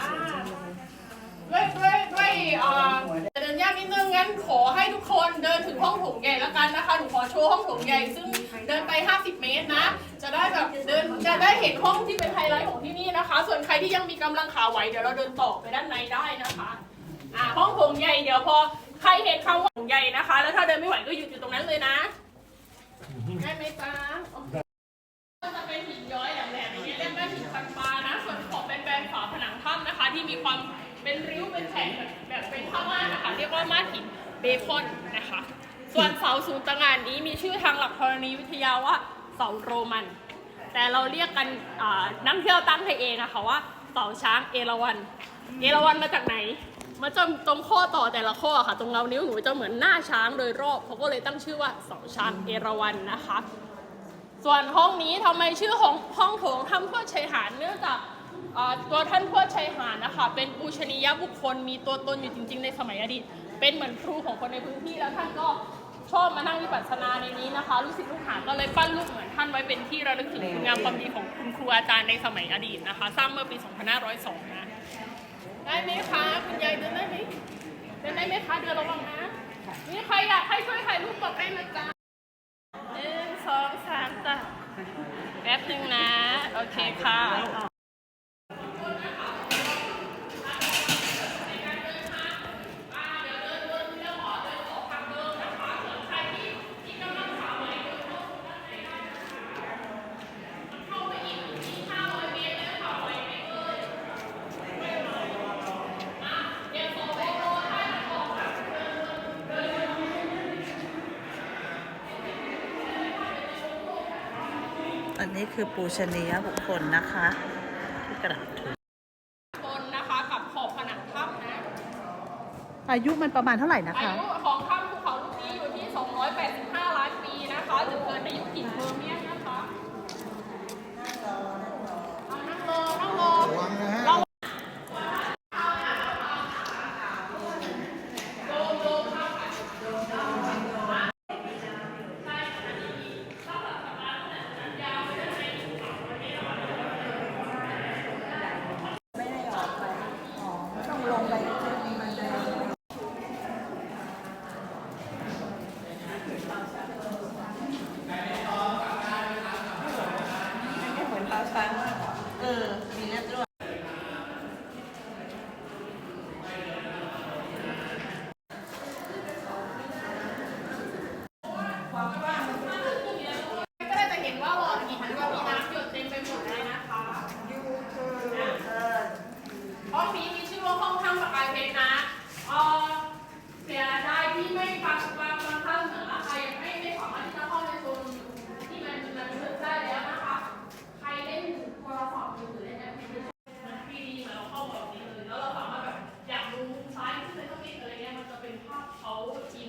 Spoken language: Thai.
อ่าด้วยด้วยด้วยเอ่อเดินยากนิดนึงงั้นขอให้ทุกคนเดินถึงห้องโถงใหญ่แล้วกันนะคะหนูขอโชว์ห้องโถงใหญ่ซึ่งเดินไป 50 เมตรนะ จะได้แบบเดินจะได้เห็นห้องที่เป็นไฮไลท์ของที่นี่นะคะ ส่วนใครที่ยังมีกำลังขาไหวเดี๋ยวเราเดินต่อไปด้านในได้นะคะอ่าห้องโถงใหญ่เดี๋ยวพอใครเห็นคำว่าโถงใหญ่นะคะ แล้วถ้าเดินไม่ไหวก็หยุดอยู่ตรงนั้นเลยนะได้ไหมจ๊ะ ที่มีความเป็นริ้วเป็นแฉกแบบแบบเป็นผ้าม่านนะคะเรียกว่าม่านหินเบคอนนะคะ ส่วนเสาสูงตระหง่านนี้มีชื่อทางหลักธรณีวิทยาว่าเสาโรมัน แต่เราเรียกกันนักเที่ยวตั้งให้เองอะคะว่าเสาช้างเอราวัณเอราวัณมาจากไหนมาจะตรงข้อต่อแต่ละข้อค่ะ ตรงเงานิ้วหนูจะเหมือนหน้าช้างโดยรอบเขาก็เลยตั้งชื่อว่าเสาช้างเอราวัณนะคะ ส่วนห้องนี้ทำไมชื่อของห้องโถงทำเพื่อชัยหารเนื่องจาก อ่าตัวท่านเพื่อชัยหารนะคะ เป็นปูชนียบุคคลมีตัวตนอยู่จริง ๆ ในสมัยอดีต เป็นเหมือนครูของคนในพื้นที่แล้วท่านก็ชอบมานั่งวิปัสสนาในนี้นะคะลูกศิษย์ลูกหาก็เลยปั้นรูปเหมือนท่านไว้เป็นที่ระลึกถึงคุณงามความดีของคุณครูอาจารย์ในสมัยอดีตนะคะ สร้างเมื่อปี 2502 นะ ได้ไหมคะ คุณยายเดินได้ไหมเดินได้ไหมคะ เดินระวังนะนี่ใครอยากให้ช่วยถ่ายรูปกับได้นะจ๊ะหนึ่งสองสามจ้ะแป๊บหนึ่งนะ โอเคค่ะ อันนี้คือปูชนียบุคคลนะคะที่กระดาษถูกคนนะคะกับขอบผนังถ้ำนะอายุมันประมาณเท่าไหร่นะอาคะ ยุของถ้ำภูเขาลูกนี้อยู่ที่ 285 ล้านปีนะคะจะเกิดในยุคหินเพอร์เมียนนะคะเอานั่งรอนั่งรอเรา ก็ แล้วเราสามารถแบบอยากดูซ้ายขึ้นไปสักนิดอะไรเงี้ยมันจะเป็นภาพเขาจีน